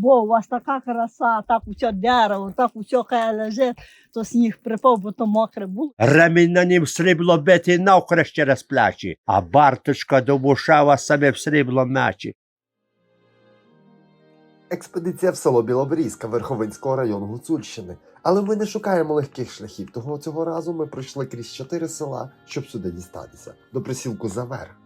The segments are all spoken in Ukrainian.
бо у вас така краса, так усе дерево, так усе хай лежить, то сніг припав, бо то мокре було. Ремінь на нім срібло бити навхрест через плечі, а барточка добушава себе в срібло мечі. Експедиція в село Білобрізька Верховинського району Гуцульщини. Але ми не шукаємо легких шляхів. Того цього разу ми пройшли крізь чотири села, щоб сюди дістатися, до присілку Заверх,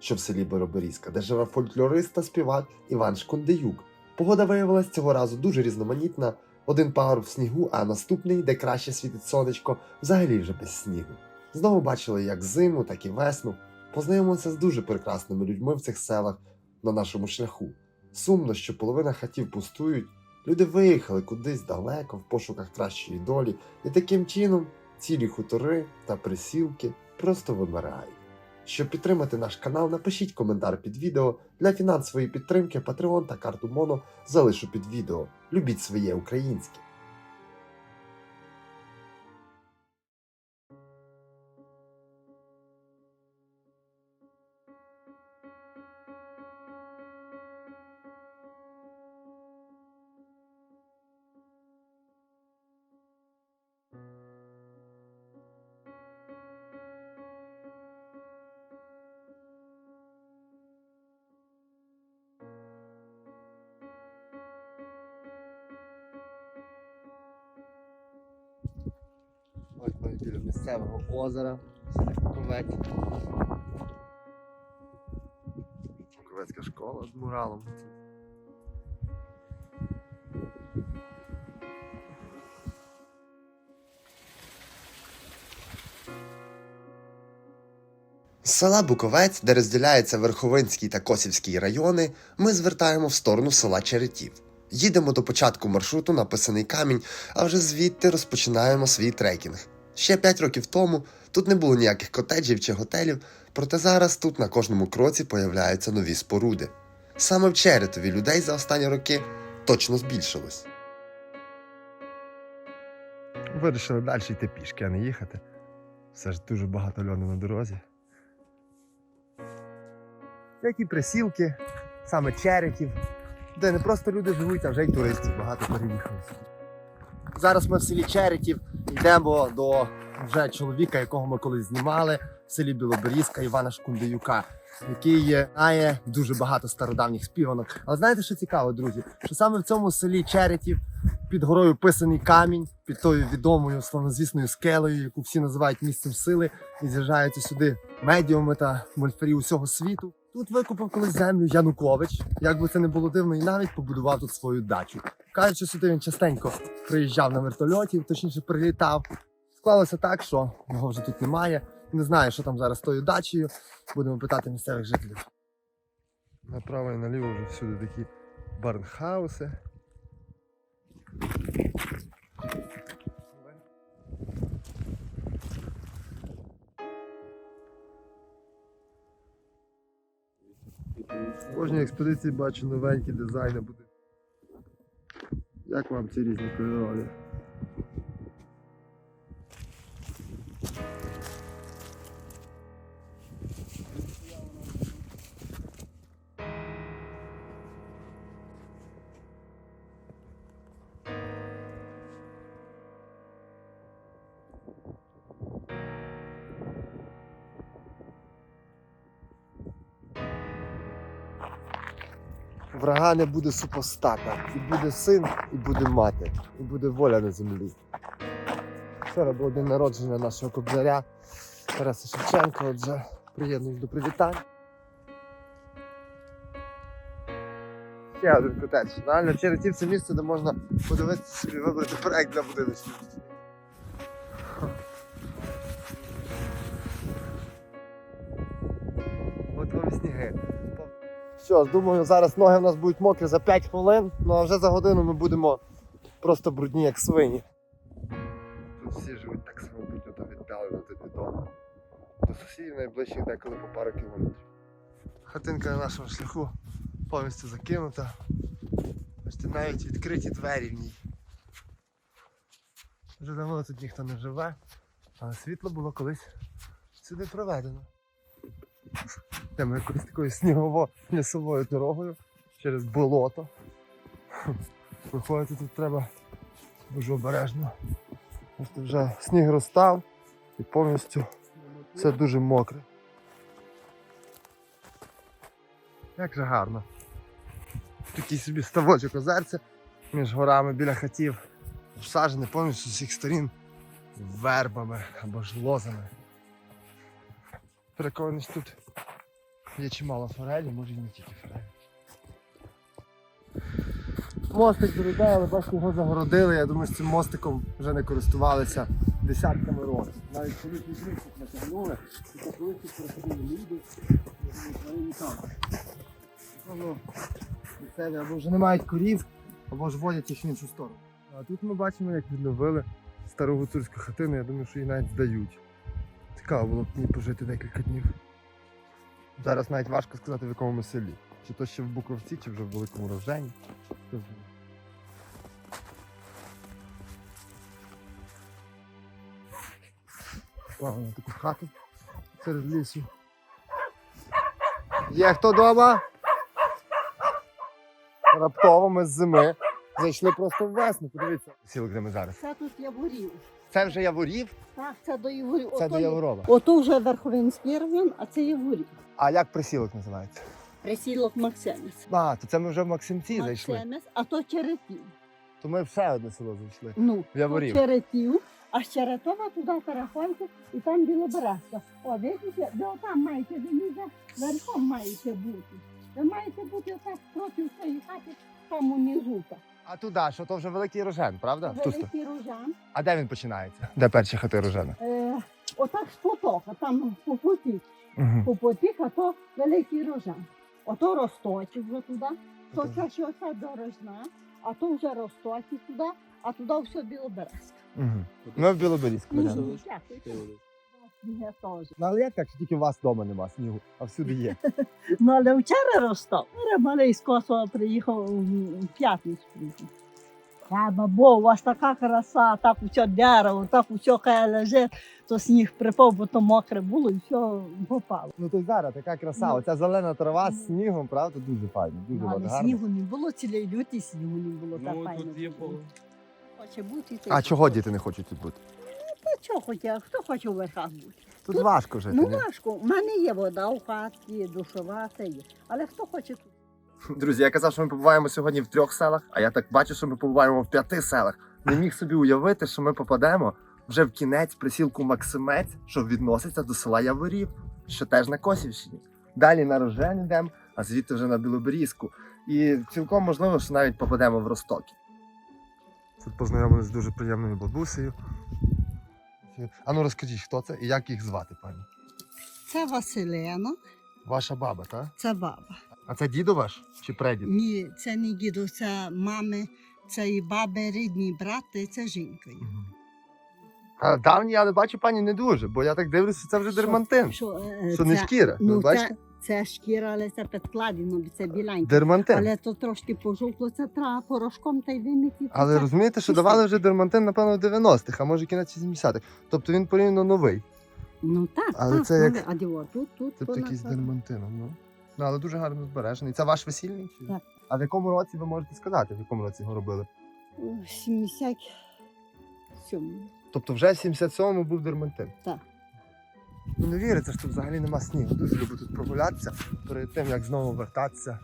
що в селі Білобрізька, де живе фольклорист та співак Іван Шкундеюк. Погода виявилась цього разу дуже різноманітна. Один пагор в снігу, а наступний, де краще світить сонечко, взагалі вже без снігу. Знову бачили як зиму, так і весну. Познайомилися з дуже прекрасними людьми в цих селах на нашому шляху. Сумно, що половина хатів пустують, люди виїхали кудись далеко в пошуках кращої долі, і таким чином цілі хутори та присілки просто вимирають. Щоб підтримати наш канал, напишіть коментар під відео. Для фінансової підтримки Patreon та карту Моно залишу під відео. Любіть своє українське. Озера, Буковець. Буковецька школа з муралом. З села Буковець, де розділяються Верховинський та Косівський райони, ми звертаємо в сторону села Черетів. Їдемо до початку маршруту на писаний камінь, а вже звідти розпочинаємо свій трекінг. Ще 5 років тому тут не було ніяких котеджів чи готелів, проте зараз тут на кожному кроці появляються нові споруди. Саме в Черетові людей за останні роки точно збільшилось. Вирішили далі йти пішки, а не їхати. Все ж дуже багато льону на дорозі. Які присілки, саме черетів, де не просто люди живуть, а вже й туристів багато переїхали. Зараз ми в селі Черетів йдемо до вже чоловіка, якого ми колись знімали в селі Білоберізка Івана Шкундеюка, який знає дуже багато стародавніх співанок. Але знаєте, що цікаво, друзі? Що саме в цьому селі Черетів під горою писаний камінь, під тою відомою славнозвісною скелею, яку всі називають місцем сили, і з'їжджаються сюди медіуми та мольфарі усього світу. Тут викупив колись землю Янукович, як би це не було дивно, і навіть побудував тут свою дачу. Кажуть, що сюди він частенько приїжджав на вертольоті, точніше прилітав. Склалося так, що його вже тут немає. Не знаю, що там зараз з тою дачею. Будемо питати місцевих жителів. Направо і наліво вже всюди такі барнхауси. В кожній експедиції бачу новенькі дизайни буде. Як вам ці різні кольорові? Врага не буде супостата. І буде син, і буде мати, і буде воля на землі. Вчора було день народження нашого кобзаря Тараса Шевченка. Отже, приєднуюсь до привітань. Ще один котедж. Реально, Черетів це місце, де можна подивитися собі вибрати проект для будиночку. Що думаю, зараз ноги в нас будуть мокрі за 5 хвилин, ну а вже за годину ми будемо просто брудні, як свині. Тут всі живуть так самобутньо та віддалено від додому. До сусідів найближчих деколи по пару кілометрів. Хатинка на нашому шляху повністю закинута. Бачите, навіть відкриті двері в ній. Вже давно тут ніхто не живе, але світло було колись сюди проведено. Йдемо якоюсь такою снігово-лісовою дорогою через болото. Виходити тут треба дуже обережно. Тому вже сніг розстав і повністю все дуже мокре. Як же гарно. Такий собі ставочок озерця між горами біля хатів. Всаджений повністю з усіх сторін вербами або ж лозами. Переконаний, тут є чимало форелі, може і не тільки форелі. Мостик до але бачите, його загородили. Я думаю, з цим мостиком вже не користувалися десятками років. Навіть коли підручник натягнули, і по колись приходили люди, вони там. Місцеві або вже не мають корів, або ж водять їх в іншу сторону. А тут ми бачимо, як відновили стару гуцульську хатину, я думаю, що її навіть здають. Цікаво було б мені пожити декілька днів. Зараз навіть важко сказати, в якому ми селі. Чи то ще в Буковці, чи вже в Великому Рожені. На таку хату серед лісу. Є хто вдома? Раптово ми з зими зайшли просто в весну. Подивіться. Сілок, де ми зараз. Це тут яворів. Це вже яворів, Так, це до яворів. це Ото до Яворова. Ото вже Верховинський район, а це яворів. А як присілок називається? Присілок Максимець. А, то це ми вже в Максимці зайшли. Максимець, а то Черетів. То ми в ще одне село зайшли. Ну, В Яворів. то Черетів, а з Черетова туди переходьте, і там Білоберезка. О, бачите, ви отам маєте, ви верхом маєте бути. Ви маєте бути отак проти своєї хати, там унизу. так. А туди, що то вже великий рожен, правда? В ту сторону. Великий рожан. А де він починається? Де перші хати рожена? Е, отак з потока, там по поті, Угу. по поті, а то великий рожан. Ото росточок вже туди, то це ще оця дорожна, а то вже росточок туди, а туди все Білоберезка. Угу. Ми в. Ну, дякую. Теж. Ну але як так, що тільки у вас вдома нема снігу, а всюди є. Ну, але вчора розстав. Вчора малий з Косова приїхав в п'ятницю. приїхав. А, бабо, у вас така краса, так усе дерево, так усе хай лежить, то сніг припав, бо то мокре було і все попало. Ну то й зараз така краса, Ну. оця зелена трава Ну. з снігом, правда, дуже файно, дуже Ну, але гарно. снігу не було, цілий лютий снігу не було так Ну, файно. тут є було. Хоче бути. то й А чого діти не хочуть тут бути? Та чого хоче, хто хоче у верхах бути? Тут, Тут- важко жити. Ну ні? важко, у мене є вода у хаті, душова, це є. Але хто хоче тут? Друзі, я казав, що ми побуваємо сьогодні в трьох селах, а я так бачу, що ми побуваємо в п'яти селах. Не міг собі уявити, що ми попадемо вже в кінець присілку Максимець, що відноситься до села Яворів, що теж на Косівщині. Далі на Рожен йдемо, а звідти вже на Білоберізьку. І цілком можливо, що навіть попадемо в Ростокі. Тут познайомилися з дуже приємною бабусею. А ну розкажіть, хто це і як їх звати, пані? Це Василена, Ваша баба, так? це баба. А це дідо ваш чи прадід? Ні, це не діду, це мами, це і баби, рідні брати, це жінка. її. А давні не бачу пані не дуже, бо я так дивлюся, це вже дермантин. Що, е, Що не це- шкіра. Ну, бачите? це, це шкіра, але це підкладено, бо це біленьке. Дермантин. Але, Але то трошки пожовкло, це треба порошком та й вимити. Але розумієте, що давали вже дермантин, напевно, в 90-х, а може кінець 70-х. Тобто він порівняно новий. Ну так, Але так, це як- ну, А диво, тут, тут, Тобто вона якийсь дермантином, ну. Ну, але дуже гарно збережений. Це ваш весільний? Чи? Так. А в якому році ви можете сказати, в якому році його робили? У 77. Тобто вже в 77-му був дермантин. Так. Ну не віриться, що тут взагалі нема снігу. Дуже люблю тут прогулятися перед тим, як знову вертатися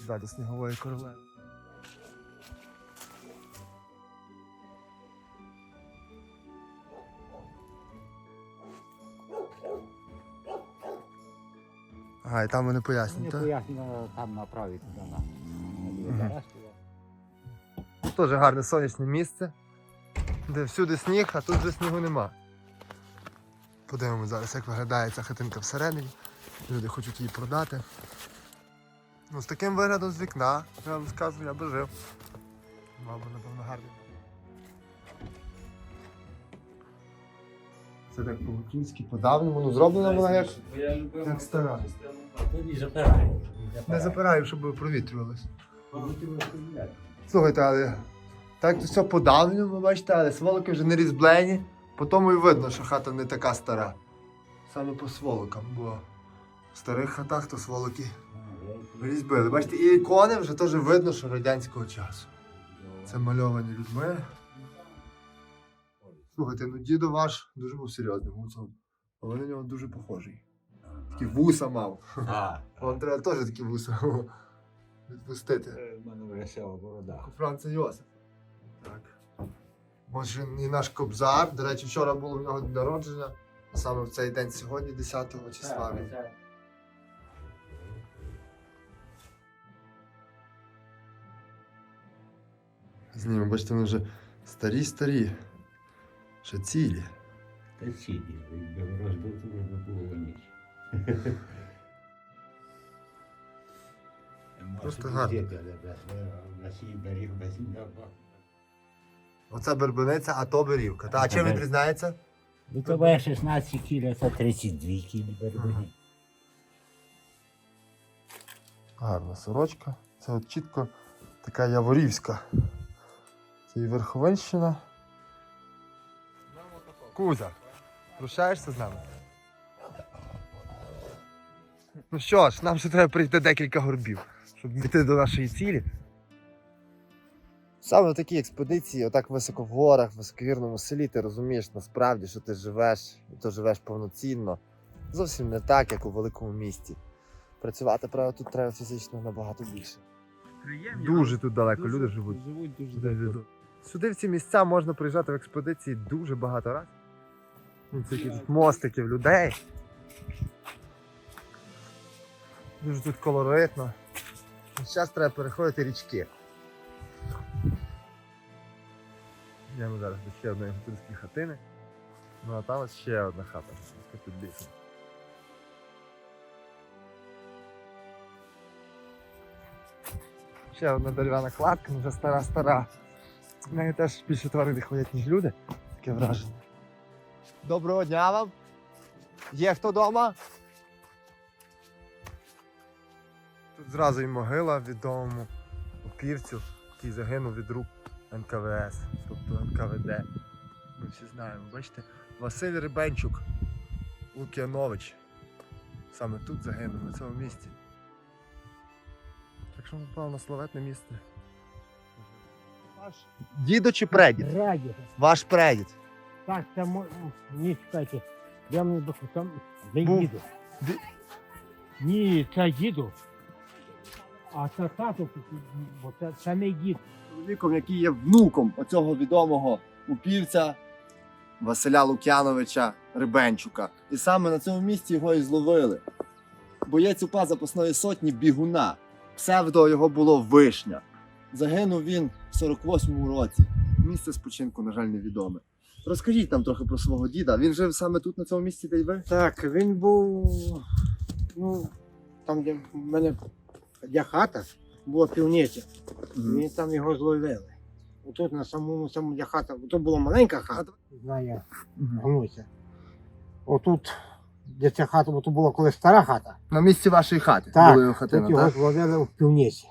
сюди до снігової королеви. Ага, і там вони пояснюють, так? пояснено там направити туди на Мгм. Теж гарне сонячне місце, де всюди сніг, а тут вже снігу нема. Подивимось зараз, як виглядає ця хатинка всередині. Люди хочуть її продати. Ну, з таким виглядом з вікна, я вам скажу, я би жив. Би, напевно, гарний. Це так по-гуцульськи, по-давньому, ну зроблена вона як. Як стара. Не запирай. Не запираю, щоб провітрювалося. Слухайте, але так то все по-давньому, бачите, але сволоки вже не різблені, по тому і видно, що хата не така стара. Саме по сволокам, бо в старих хатах то сволоки Різьбили. Бачите, і ікони вже теж видно, що радянського часу. Це мальовані людьми. Слухайте, ну дідо ваш дуже був серйозним гуцом. Але на нього дуже похожий. Такі вуса мав. А, Вам треба теж такі вуса відпустити. в мене весела борода. Франца Йосиф. Так. Може, і наш кобзар. До речі, вчора було в нього день народження. а Саме в цей день сьогодні, 10 числа. Він Знімемо, бачите, вони вже старі-старі. Ще цілі. Та сіді, якби вже було ніч. Просто гарно. Оце бербениця, а то берівка. Та, а чим відрізняється? Ну, то буде 16 кіло, це 32 кіло берегині. Гарна сорочка. Це от чітко така яворівська. Це і Верховенщина. Кузя, прощаєшся з нами? Ну що ж, нам ще треба прийти декілька горбів, щоб дійти до нашої цілі. Саме на такій експедиції, отак високо в горах, в високовірному селі, ти розумієш насправді, що ти живеш, і то живеш повноцінно. Зовсім не так, як у великому місті. Працювати, правда, тут треба фізично набагато більше. Дуже тут далеко люди живуть. Живуть дуже Сюди, від- Сюди в ці місця можна приїжджати в експедиції дуже багато разів. Ну, Це тут мостиків людей. Дуже тут колоритно. Зараз треба переходити річки. Йдемо зараз до ще одної гуцульської хатини. Ну а там ось ще одна хата. під лісом. Ще одна дерев'яна кладка, ну, вже стара-стара. В неї теж більше тварини ходять, ніж люди. Таке враження. Доброго дня вам. Є хто вдома? Тут зразу і могила відомому упівцю, який загинув від рук НКВС, тобто НКВД. Ми всі знаємо, бачите? Василь Рибенчук, Лук'янович. Саме тут загинув, на цьому місці. Так що напевно славетне місце. Ваш дідо чи прадід? Раді. Ваш прадід. Так, це мо... Ні, чекайте. Я мені до там не Був. їду. Ді- Ні, це їду. А це тато, бо це, це не дід. чоловіком, який є внуком оцього відомого упівця Василя Лук'яновича Рибенчука. І саме на цьому місці його і зловили. Боєць УПА запасної сотні бігуна. Псевдо його було Вишня. Загинув він в 48-му році. Місце спочинку, на жаль, невідоме. Розкажіть нам трохи про свого діда. Він жив саме тут, на цьому місці, де й ви? Так, він був. Ну, там, де в мене де хата, була півниця. Він там його зловили. Отут на самому самому де хата, то була маленька хата. Знає, гнуся. Отут, де ця хата, бо то була колись стара хата. На місці вашої хати Так, була його Тут його так? зловили в півниці.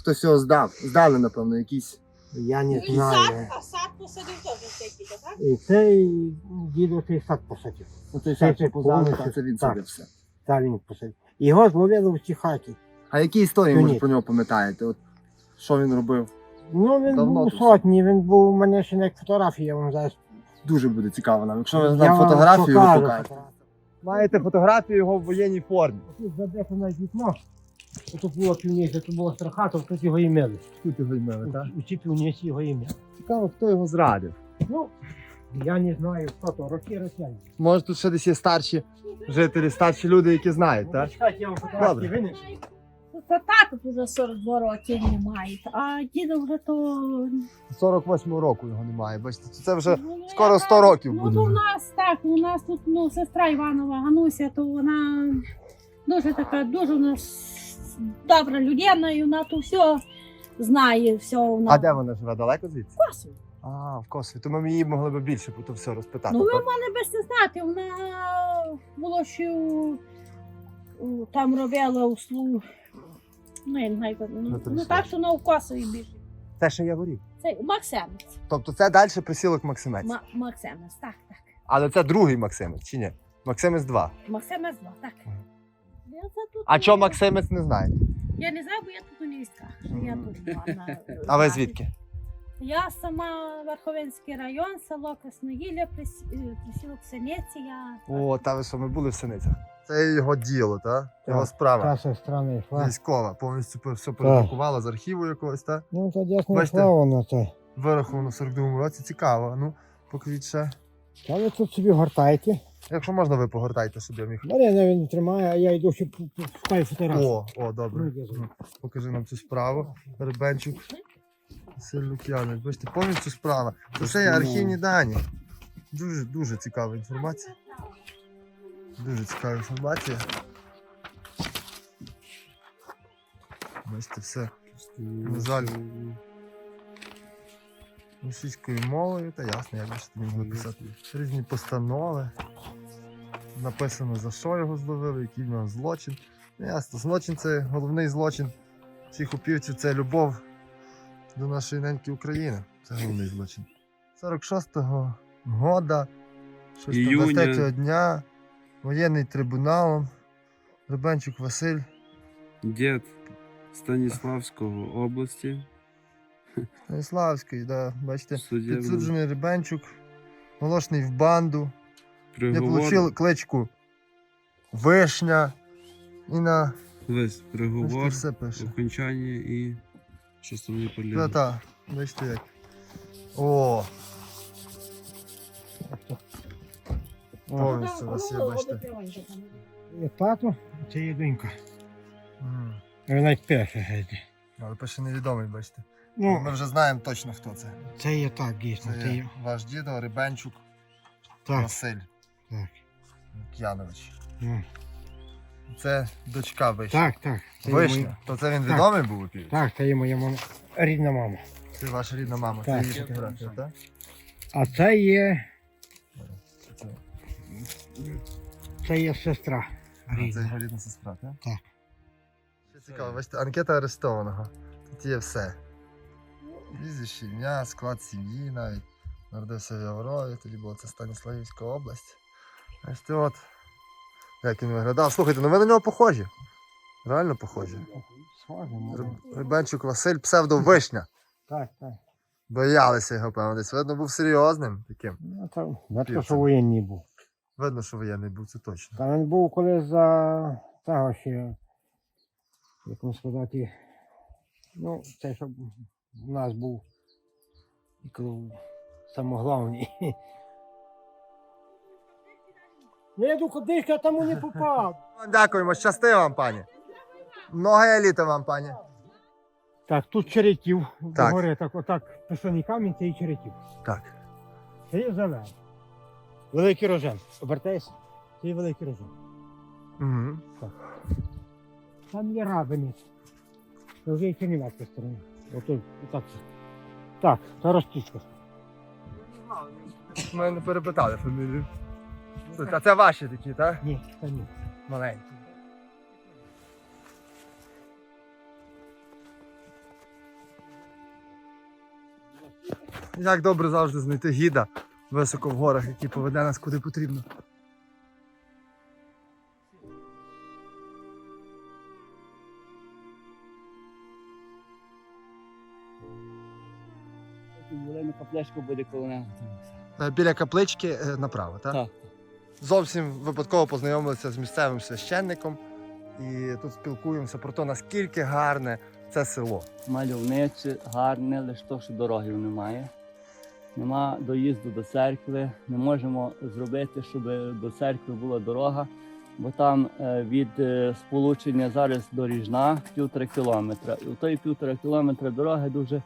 Хтось його здав. Здали, напевно, якісь. Я не Ну і знаю. сад, а сад посадив теж цей дідо, так? І цей дідо цей сад посадив. Ну, той Це сад це повністю, повністю, це він так. собі все. Та він посадив. Його зловили в цій хаті. А які історії, Ні. може, про нього пам'ятаєте? От, що він робив? Ну, він Давно був у тут? сотні, він був у мене ще як фотографія, я вам зараз. Дуже буде цікаво нам. Якщо ви Я вам фотографію, ви покажете. Маєте фотографію його в воєнній формі. Тут забито на вікно. Тут було півніше, тут було страхато, тут його імели. Тут його ймели, так? У цій півниці його імели. Цікаво, хто його зрадив. Ну, я не знаю, хто то, роки росіяни. Може, тут ще десь є старші жителі, старші люди, які знають, так? Чекайте, я вам фотографії Добре. винесу. Та тато вже 42 роки не має, а діда вже то... 48-го року його немає. Бачите, це вже Ну, скоро яка- 100 років Ну, буде. то в нас так, у нас тут ну, сестра Іванова Гануся, то вона дуже така, дуже у нас добра людина, і вона то все знає, все вона. А де вона живе? Далеко звідси? Косу. А, в Косові. То ми її могли б більше про то все розпитати. Ну, ви так? мене без не знати, вона було що у, там робила услугу. Ну, я не знаю, як- ну, так, що на Косові більше. Це ще Яворів. Це Максимець. Тобто це далі присілок Максимець. Ма- Максимець, так, так. Але це другий Максимець, чи ні? Максимець 2. Максимець 2, так. Я за тут А не- чого Максимець не знаєте? Я не знаю, бо я тут у Львівськах, що я тут була. на- А ви звідки? Я сама Верховинський район, село Красногілля, прис- е, присілок Синиці. Я О, та ви що, ми були в Синицях. Це його діло, так? Його Так. справа. Та сестра не йшла. Військова, повністю все передрукувала з архіву якогось, так? Ну, то дійсно Бачите? йшла вона це. Вираховано в 42-му році. Цікаво. Ну, покажіть ще. Та ви тут собі гортайте. Якщо можна, ви погортайте, щоб я міг. Марина він тримає, а я йду ще шукаю фотографію. О, о, добре. Ну, Покажи нам цю справу. Ребенчук. Василь Лук'янович. Бачите, повністю справа. Це все є архівні дані. Дуже, дуже цікава інформація. Дуже цікава інформація. Бачите, все. На жаль. Російською мовою, та ясно, як бачите, могли писати. Різні постанови. Написано, за що його зловили, який в нього злочин. Ну, Ясно, злочин це головний злочин всіх упівців це любов до нашої неньки України. Це головний злочин. 46-го года, щось там Іюня. 23 дня, воєнний трибуналом, Ребенчук Василь. Дід Станіславського області. Станіславський, да, бачите, Суддя підсуджений Ребенчук, молочний в банду, не приговор. отримав кличку Вишня. І на Весь бачите, приговор, все пише. окончання і що там не Та, полягає. та, бачите як. О! Повністю у вас є, бачите. Є тато, це є донька. Він навіть пише геть. Але пише невідомий, бачите. Ну, Ми вже знаємо точно, хто це. це є так, дійсно. Це Це є ваш дідо Рибенчук Так, Василь так. К'янович. Ну, Це дочка вишня. Так, так. Це є моя- То це він Так. відомий був у Києві? Так, це є моя мама, рідна мама. Це ваша рідна мама, це Так. її фотографія, так? А це є, Це, це є сестра. ага, це його рідна сестра, так? Так. Ще цікаво, бачите, анкета арестованого. Тут є все. Прізвище, ім'я, склад сім'ї навіть. Народився в Яворові, тоді була це Станіславівська область. Бачите, от. Як він виглядав. Слухайте, ну ви на нього похожі. Реально похожі. Риб- Рибенчук Василь, псевдо Вишня. Так, так. Боялися його, певно, десь. Видно, був серйозним таким. Ну, це, що воєнний був. Видно, що воєнний був, це точно. Та він був коли за того ще, як вам сказати, ну, це щоб у нас був і самоглавний. Ну, я думаю, дишка, я там не попав. Дякуємо, щасти вам, пані. Много літа вам, пані. Так, тут черетів. Так. Горе, так, отак, писаний камінь, це і черетів. Так. Це є зелений. Великий рожен. Обертайся. Це є великий рожен. Угу. Там є рабинець. Це вже і чернівецька сторона. Ото. Так, це розтічка. Ми не перепитали фамілію. Слухайте, А це ваші такі, так? Ні, це ні. Маленькі. Як добре завжди знайти гіда високо в горах, який поведе нас куди потрібно. Зелена буде коло нього. Е, Біля каплички е, направо, так? Так. Зовсім випадково познайомилися з місцевим священником і тут спілкуємося про те, наскільки гарне це село. Мальовниче, гарне, лише то, що дорогів немає. Нема доїзду до церкви. Не можемо зробити, щоб до церкви була дорога, бо там е, від е, сполучення зараз до Ріжна півтора кілометра. І в той півтора кілометра дороги дуже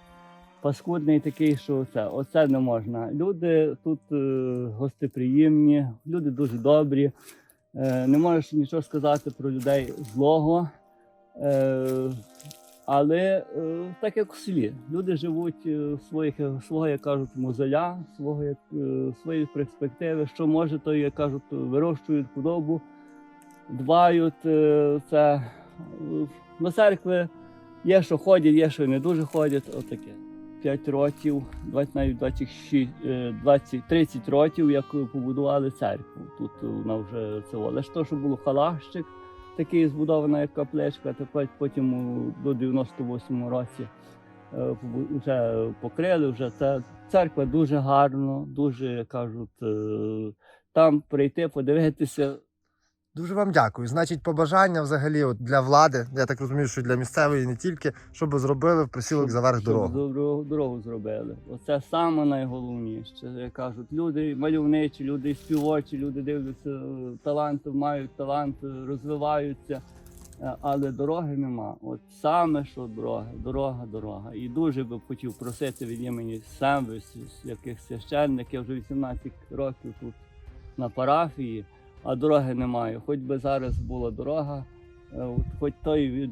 паскудний такий, що це, оце не можна. Люди тут е, гостеприємні, люди дуже добрі. Е, не можеш нічого сказати про людей злого. Е, але так як у селі. Люди живуть своїх, свого, як кажуть, мозоля, свого, як, своєї перспективи, що може, то, як кажуть, вирощують худобу, дбають це. До церкви є, що ходять, є, що не дуже ходять. Отаке. 5 років, 20, навіть 26, е, 20, 30 років, як побудували церкву. Тут вона вже це. Але ж то, що було халащик, такий збудована як капличка, тепер потім до 98-му році е, вже покрили. Вже це церква дуже гарно, дуже кажуть, е, там прийти, подивитися. Дуже вам дякую. Значить, побажання взагалі от для влади, я так розумію, що для місцевої не тільки, щоб зробили в присілок заверх щоб дорогу. Дорогу, дорогу зробили. Оце саме найголовніше. Як кажуть, люди мальовничі, люди співочі, люди дивляться, таланти, мають талант, розвиваються, е, але дороги нема. От саме що дорога, дорога, дорога. І дуже би хотів просити від імені себе, с- с- яких священників, я вже 18 років тут на парафії, а дороги немає. Хоч би зараз була дорога, е, хоч той від,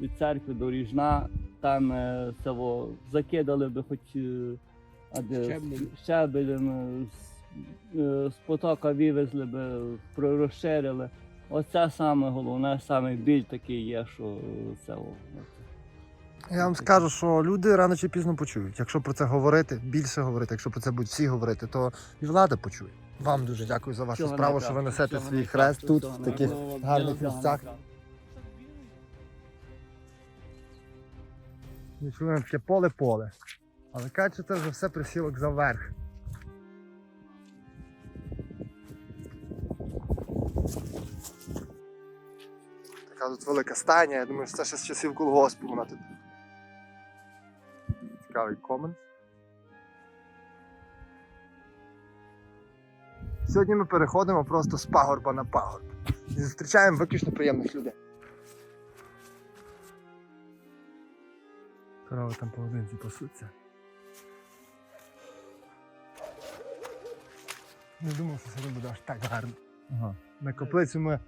від церкви до Ріжна, там е, цього закидали би хоч е, а де, щебелем, з, е, з потока вивезли би, розширили. Оце саме головне, саме біль такий є, що це. Я вам скажу, що люди рано чи пізно почують. Якщо про це говорити, більше говорити, якщо про це будуть всі говорити, то і влада почує. Вам дуже дякую за вашу Всього справу, що ви несете свій хрест тут, в таких найкращого. гарних Всього місцях. найкращого. Відчуємо таке поле-поле. Але кажуть, це вже все присілок заверх. Така тут велика стайня, я думаю, що це ще з часів колгоспу вона тут. Цікавий комент. Сьогодні ми переходимо просто з пагорба на пагорб. І зустрічаємо виключно приємних людей. Корови там поодинці пасуться. Не думав, що сьогодні буде аж так гарно. Ага. На каплицю ми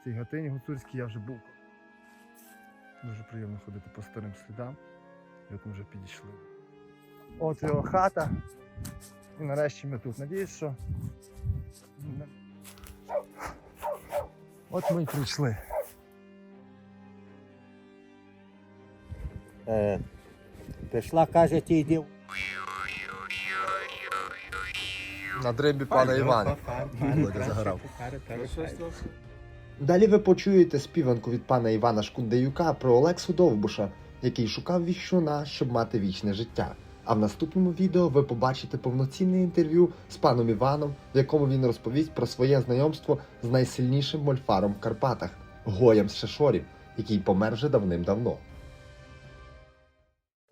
в цій гатині гуцульській я вже був. Дуже приємно ходити по старим слідам. І от ми вже підійшли. От його хата. І нарешті ми тут. Надіюсь, що. От ми й прийшли. Е, пішла, каже, ти йди. На дрибі пана Івана. Володя заграв. Далі ви почуєте співанку від пана Івана Шкундеюка про Олексу Довбуша, який шукав віщуна, щоб мати вічне життя. А в наступному відео ви побачите повноцінне інтерв'ю з паном Іваном, в якому він розповість про своє знайомство з найсильнішим мольфаром в Карпатах Гоєм з Шешорів, який помер вже давним-давно.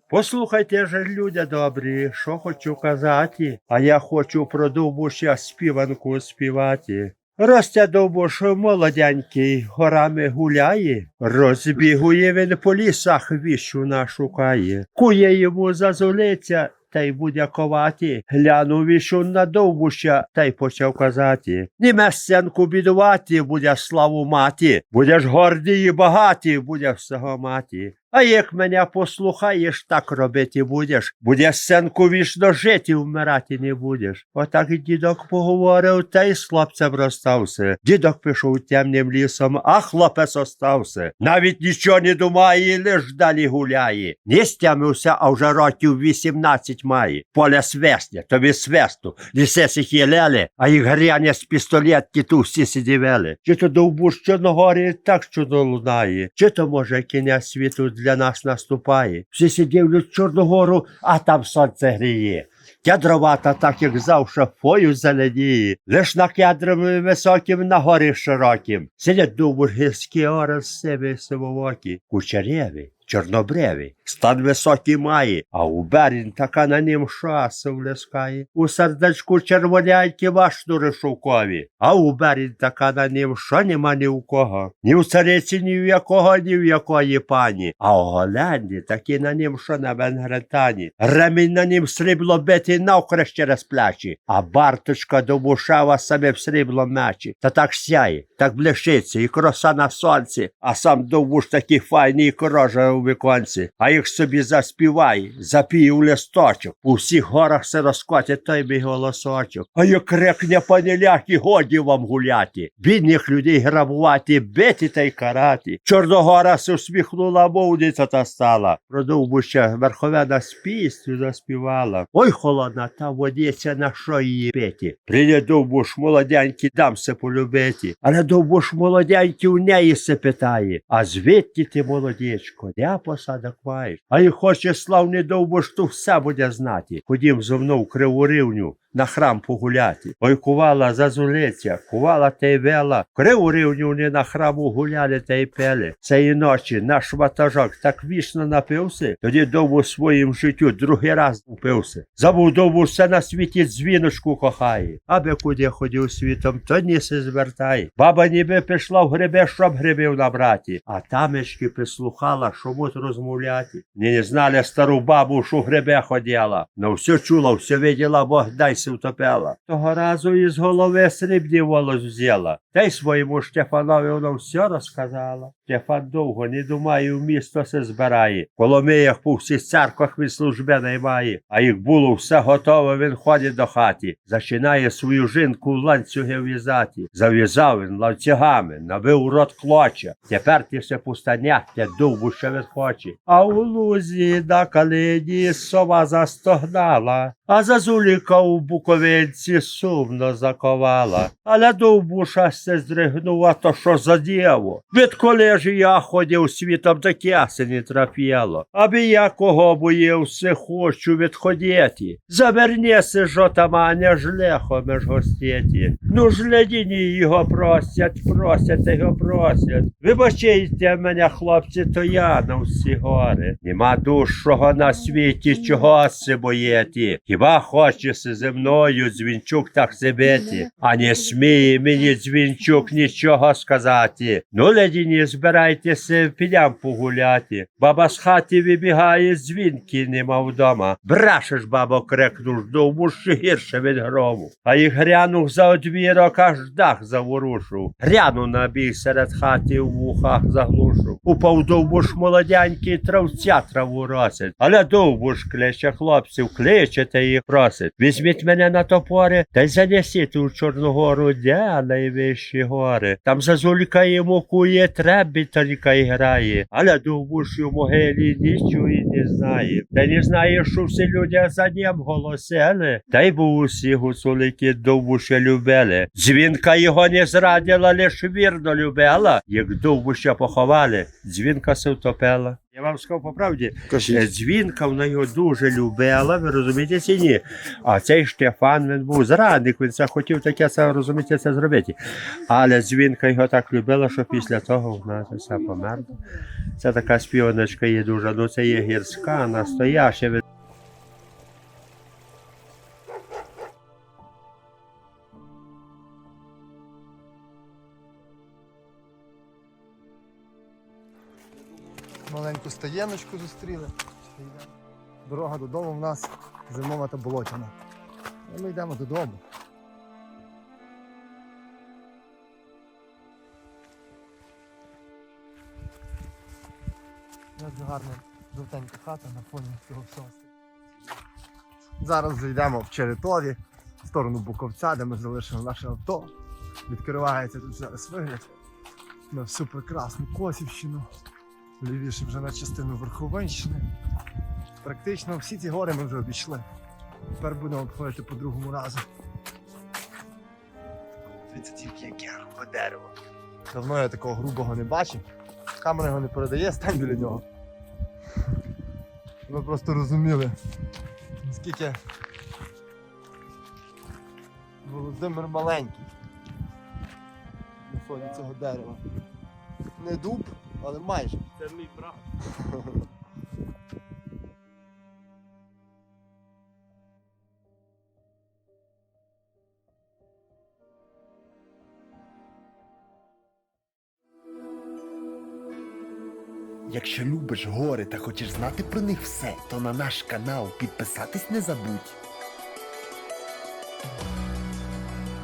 Послухайте ж, люди добрі, що хочу казати, а я хочу про Довбуша співанку співати. Ростя Довбуш молоденький, горами гуляє, розбігує він по лісах, віщуна шукає, кує йому зазулиця, та й буде ковати. Глянув віщун на Довбуша, та й почав казати. Німе сценку бідувати, буде славу мати, будеш гордий і багатий, буде всього мати. А як мене послухаєш, так робити будеш. Буде сценку вічно жити, вмирати не будеш. Отак і дідок поговорив, та й з хлопцем розстався. Дідок пішов темним лісом, а хлопець остався. Навіть нічого не думає, лиш далі гуляє. Не стямився, а вже років 18 має. Поле свесне, тобі свесту. Лісе сихі лели, а їх гряне з пістолетки ту всі сидівели. Чи то довбуш Чорногорії так чудо лунає, чи то може кінець світу для нас наступає. Всі сидівлють Чорногору, а там сонце гріє. Кедровата, так як завше, фою зеленіє, лиш на кедрами високим, на горі широким. Сидять довбуш гірські з себе сивовокі, кучерєві, чорнобреві, стан високий має, а у берін така на нім шаса влескає. У сердечку червоняйки вашнури шовкові, а у берін така на нім, що нема ні у кого. Ні в цариці, ні в якого, ні в якої пані. А у Голлянді такі на нім, що на Венгретані. Ремінь на нім срібло битий навкрест через плечі, а барточка до бушава саме в срібло мечі. Та так сяє, так блищиться, і кроса на сонці, а сам довбуш такий файний, і корожа віконці, а їх собі заспівай, запій у листочок. У всіх горах се розкотить той мій голосочок. А як крикне паніляки, годі вам гуляти. Бідних людей грабувати, бити та й карати. Чорногора се усміхнула, мовниця та стала. Продовбуща верховена з пісню заспівала. Ой, холодна та водиця, на що її пити. Прийде довбуш молоденький, дам се полюбити. Але довбуш молоденький у неї се питає. А звідки ти, молодечко, де посадок маєш? А й хоче славний довбуш, то все буде знати. Ходім зо мною в криву рівню. На храм погуляти. Ой, кувала зазулиця, кувала та й вела. Криву рівню не на храму гуляли та й пели. Цієї ночі наш ватажок так вічно напився, тоді довго своїм життю другий раз упився. Забув довго все на світі дзвіночку кохає. Аби куди ходив світом, то ні се звертає. Баба ніби пішла в грибе, щоб грибів набрати, а тамечки прислухала, що мут розмовляти. Ні не знали стару бабу, що гребе ходила. Но все чула, все виділа, бо дайся втопила. Того разу із голови срібні волос взяла. Та й своєму Штефанові вона все розказала. Штефан довго не думає, в місто се збирає. Коломиях по всіх церквах він служби наймає. А їх було все готове, він ходить до хаті. Зачинає свою жінку в ланцюги в'язати. Зав'язав він ланцюгами, набив рот клоча. Тепер ті все пустаняття довбу ще він хоче. А у лузі на калині сова застогнала, а зазуліка у буковинці сумно заковала. Але довбуша се здригнув, а то що за дєво? Відколи ж я ходив світом, так ясе не трапіло. Аби я кого боївся, хочу відходити. Завернеся ж отамане ж лехо меж гостєті. Ну ледіні його просять, просять його просять. Вибачайте мене, хлопці, то я на всі гори. Нема дужчого на світі, чого се боєті. Хіба хочеться зі мною дзвінчук так зибити? А не сміє мені дзвінчук нічого сказати. Ну, ледіні, збирайтеся, підям погуляти. Баба з хати вибігає, дзвінки нема вдома. Брашеш, бабо, крикнув, довбу ще гірше від грому. А їх грянув за одвірок, аж дах заворушив. Гряну на бій серед хати в вухах заглушив. Упав довбуш молодянький, травця траву росить. Але довбуш кличе хлопців, кличе та їх просить. Візьміть мене на топори та й занесіть у Чорногору, де найвищі гори. Там зазулькає мукує, требі тонька і грає. Але довбуш в могилі нічого й не знає. Та не знає, що всі люди за ним голосили. Та й бо усі гуцулики довбуша любили. Дзвінка його не зрадила, лиш вірно любила. Як довбуща поховали, дзвінка се втопила. Я вам сказав по правді, Е, Дзвінка вона його дуже любила, ви розумієте чи ні? А цей Штефан він був зрадник, він це хотів таке це, розумієте, це зробити. Але дзвінка його так любила, що після того вона все померла. Це така співаночка є дуже, ну це є гірська, настояща. Маленьку стаєночку зустріли. Дорога додому в нас зимова та болотяна. І ми йдемо додому. Як гарна жовтенька хата на фоні цього всього. Зараз вже йдемо в Черетові, в сторону Буковця, де ми залишили наше авто. Відкривається тут зараз вигляд на всю прекрасну Косівщину. Лівіше вже на частину Верховенщини. Практично всі ці гори ми вже обійшли. Тепер будемо обходити по другому разу. Дивіться тільки яке грубе дерево. Давно я такого грубого не бачив. Камера його не передає, стань біля нього. Ви просто розуміли, наскільки Володимир маленький на фоні цього дерева. Не дуб, але майже. Це мій брат. Якщо любиш гори та хочеш знати про них все, то на наш канал підписатись не забудь.